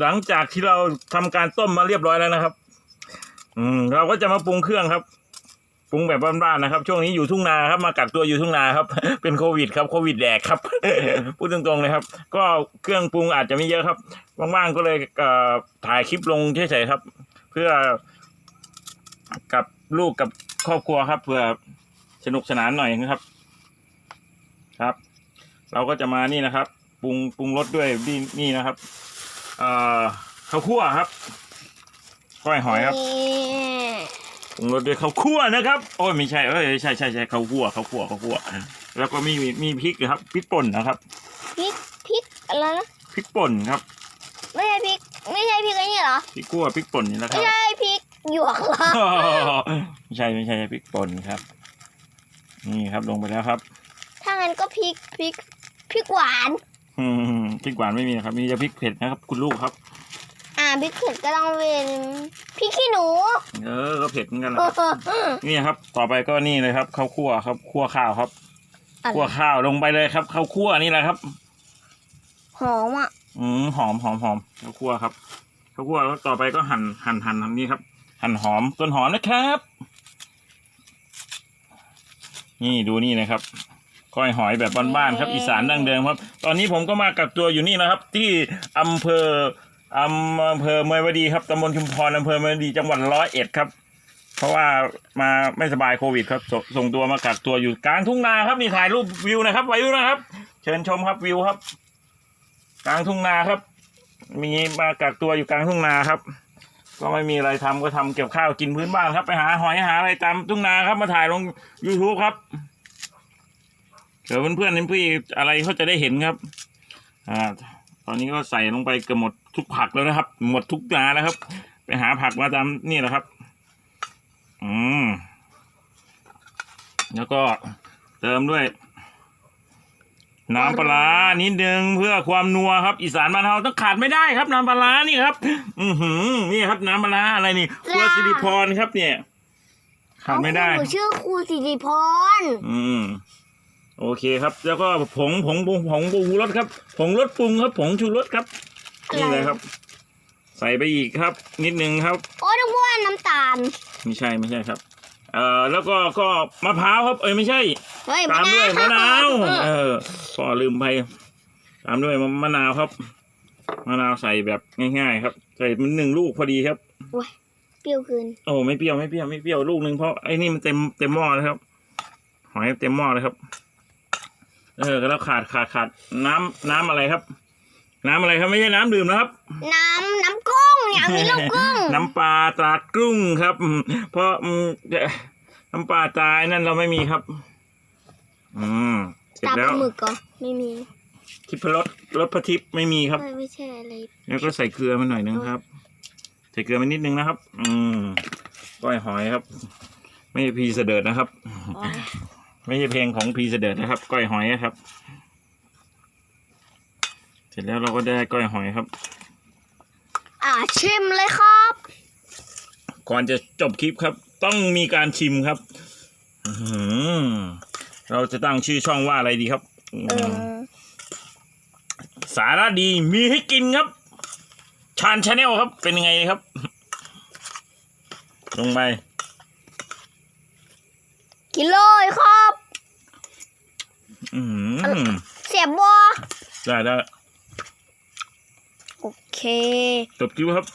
หลังจากที่เราทำการต้มมาเรียบร้อยแล้วนะครับ อืม เราก็จะมาปรุงเครื่องครับปรุงแบบบ้านๆนะครับ ช่วงนี้อยู่ทุ่งนาครับมากักตัวอยู่ทุ่งนาครับ เป็นโควิดครับโควิดแดกครับพูดตรงๆเลยครับ ก็เครื่องปรุงอาจจะไม่เยอะครับว่างๆก็เลยเอ่ถ่ายคลิปลงเฉยๆครับ เพื่อกับลูกกับครอบครัวครับเพื่อสนุกสนานหน่อยนะครับ ครับ เราก็จะมานี่นะครับ ปรุงปรุงรสด้วยนี่นะครับ เอ่อข้าวคั่วครับก้อยหอยครับนี่ปรุงรสด้วยข้าวคั่วนะครับโอ้ยไม่ใช่เอ้ยใช่ใช่ใช่ข้าวคั่วข้าวคั่วข้าวคั่วแล้วก็มีมีมีพริกนะครับพริกป่นนะครับพริกพริกอะไรนะพริกป่นครับ ไม่ใช่พริกไม่ใช่พริกไอ้นี่เหรอพริกคั่วพริกป่นนี่นะคไม่รับใช่พริกหยวกเหรอไม่ใช่ไม่ใช่พริกป่นครับ นี่ครับลงไปแล้วครับ ถ้างั้นก็พริกพริกพริกหวาน อืมพริกหวานไม่มีนะครับ มีแต่พริกเผ็ดนะครับ คุณลูกครับ อ่าพริกเผ็ดก็ต้องเป็นพริกขี้หนู เออก็เผ็ดเหมือนกันนะครับนี่ครับ ต่อไปก็นี่เลยครับข้าวคั่วครับคั่วข้าวครับคั่วข้าวลงไปเลยครับข้าวคั่วนี่แหละครับ หอมอะอืมหอมหอมหอมข้าวคั่วครับข้าวคั่วแล้วต่อไปก็หั่นหั่นหั่นทำนี่ครับ หั่นหอมต้นหอมนะครับ นี่ดูนี่นะครับ ก้อยหอยแบบบ้านๆครับอีสานดั้งเดิมครับ ตอนนี้ผมก็มากักตัวอยู่นี่นะครับ ที่อำเภออำอำเภอเมยวดีครับตำบลชุมพรอำเภอเมยวดีจังหวัดร้อยเอ็ดครับ เพราะว่ามาไม่สบายโควิดครับสส่งตัวมากักตัวอยู่กลางทุ่งนาครับนี่ถ่ายรูปวิวนะครับวิวนะครับ เชิญชมครับวิวครับ กลางทุ่งนาครับ มีมากักตัวอยู่กลางทุ่งนาครับก็ไม่มีอะไรทำก็ทำเก็บข้าวกินพื้นบ้านครับ ไปหาหอยหาอะไรตามทุ่งนาครับมาถ่ายลง youtube ครับ เดี๋ยวเพื่อนๆพี่ๆอะไรเขาจะได้เห็นครับ อ่า ตอนนี้ก็ใส่ลงไปเกือบหมดทุกผักแล้วนะครับ หมดทุกนาแล้วครับ ไปหาผักมาตามนี่แหละครับ อืม แล้วก็เติมด้วยน้ำปลาร้านิดนึงเพื่อความนัวครับ อีสานบ้านเราต้องขาดไม่ได้ครับน้ำปลาร้านี่ครับ อือหือนี่ครับน้ำปลาร้าอะไรนี่ครัวสิริพรครับเนี่ยขาดไม่ได้หนูชื่อครูสิริพรอืม โอเคครับ แล้วก็ผงผงผงผงปรุงรสครับ ผงรสปรุงครับ ผงชูรสครับ นี่เลยครับ ใส่ไปอีกครับ นิดนึงครับ โอ้ยนึกว่าน้ำตาล ไม่ใช่ไม่ใช่ครับเอ่อแล้วก็ก็มะพร้าวครับ เอ้ยไม่ใช่เฮ้ยตามด้วยมะนาวเอเอออก็ลืมไปตามด้วยมะนาวครับมะนาวใส่แบบง่าย ๆ ครับ ใส่มันหนึ่งลูกพอดีครับเปรี้ยวเกินโอ้ไม่เปรี้ยวไม่เปรี้ยวไม่เปรี้ยวลูกหนึ่งเพราะไอ้นี่มันเต็มเต็มหม้อแล้วครับ หอยเต็มหม้อเลยครับ เออแล้วขาดขาดขาดน้ำน้ำอะไรครับ น้ำอะไรครับไม่ใช่น้ำดื่มนะครับ น้ำน้ำกุ้งเนี่ยมีลูกกุ้ง น้ำปลาตรากุ้งครับอืมเพราะอืมเอ่อน้ำปลาตราไอ้นั่นเราไม่มีครับ อืมเสร็จตาปแล้ลาวหมึกก็ไม่มีทิพรสรสพระทิพย์ไม่มีครับไม่ไม่ใช่อะไรแล้วก็ใส่เกลือมาหน่อยนึงครับ ใส่เกลือมานิดนึงนะครับ อืมก้อยหอยครับ ไม่ใช่พีเสดิร์ดนะครับ ไม่ใช่เพลงของพีเสดิร์ดนะครับ ก้อยหอยนะครับ เสร็จแล้วเราก็ได้ก้อยหอยครับ อ่าชิมเลยครับ ก่อนจะจบคลิปครับ ต้องมีการชิมครับอื้อหือเราจะตั้งชื่อช่องว่าอะไรดีครับเออสาระดีมีให้กินครับ ชานชาแนลครับเป็นยังไงครับ ลงไป กินเลยครับอืมเสียบบัวได้ได้โอเค จบคลิปครับ